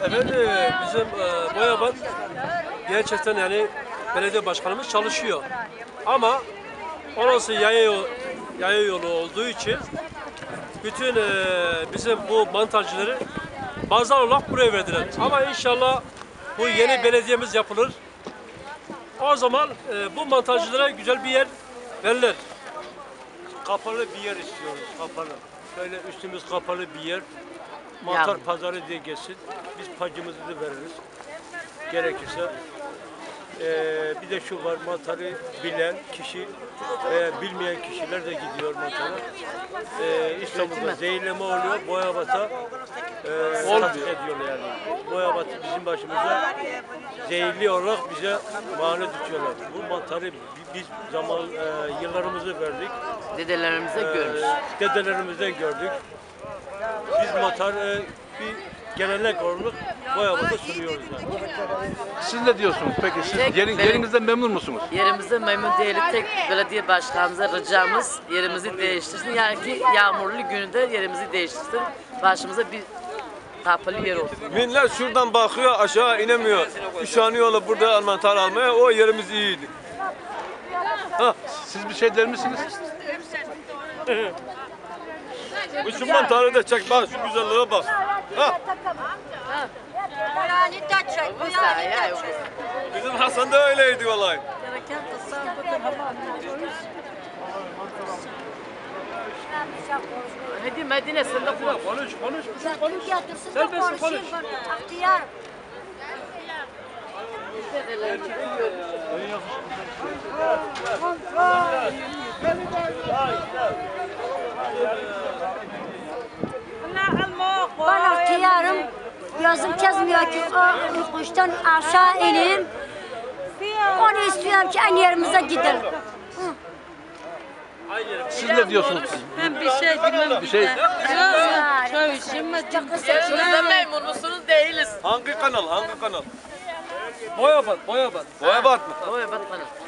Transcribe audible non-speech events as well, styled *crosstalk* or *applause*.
Efendim bizim e, Boyabat gerçekten yani belediye başkanımız çalışıyor. Ama orası yaya, yaya yolu olduğu için bütün e, bizim bu mantarcıları bazar olarak buraya verdiler. Ama inşallah bu yeni belediyemiz yapılır. O zaman e, bu mantarcılara güzel bir yer verilir. Kapalı bir yer istiyoruz, kapalı. Böyle üstümüz kapalı bir yer. Mantar Yavrum. pazarı diye geçsin. Biz pacımızı da veririz. Gerekirse. Ee, bir de şu var, mantarı bilen kişi veya bilmeyen kişiler de gidiyor mantara. Ee, İstanbul'da zehirleme oluyor, Boyabat'a e, satış ediyorlar yani. Boyabat bizim başımıza zehirli olarak bize mani tutuyorlar. Bu mantarı bi- biz zaman e, yıllarımızı verdik. Dedelerimize görmüş. Ee, dedelerimizden gördük. Biz mantar e, bir gelenek olarak Boyabat'a sunuyoruz yani. Siz ne diyorsunuz peki? Siz Tek yerin, benim- yerinizden memnun musunuz? Yerimizde memnun değiliz. Tek belediye başkanımıza ricamız yerimizi değiştirsin. Yani ki yağmurlu günde yerimizi değiştirsin. Başımıza bir kapalı yer olsun. Millet şuradan bakıyor aşağı inemiyor. Üşeniyorlar burada mantar almaya. O yerimiz iyiydi. Siz bir şey der misiniz? *laughs* Mantarı da çek bak şu güzelliğe bak. Ha, bizim Hasan da öyleydi vallahi. Hadi Medine sen de konuş. Konuş, konuş. Yatıp yatırsın da konuş. konuşayım ben. Ahtiyar. Ben ahtiyarım. Yazım kezmiyor ki o kuştan aşağı ineyim. Onu istiyorum ki en yerimize gidelim. Siz ne diyorsunuz? Ben bir şey demem. Bir şey Çok işim Çok kısa. Yerimizde memnun musunuz? Değiliz. Hangi kanal? Hangi kanal? Boyabat, Boyabat. Boyabat mı? Oy bak bana.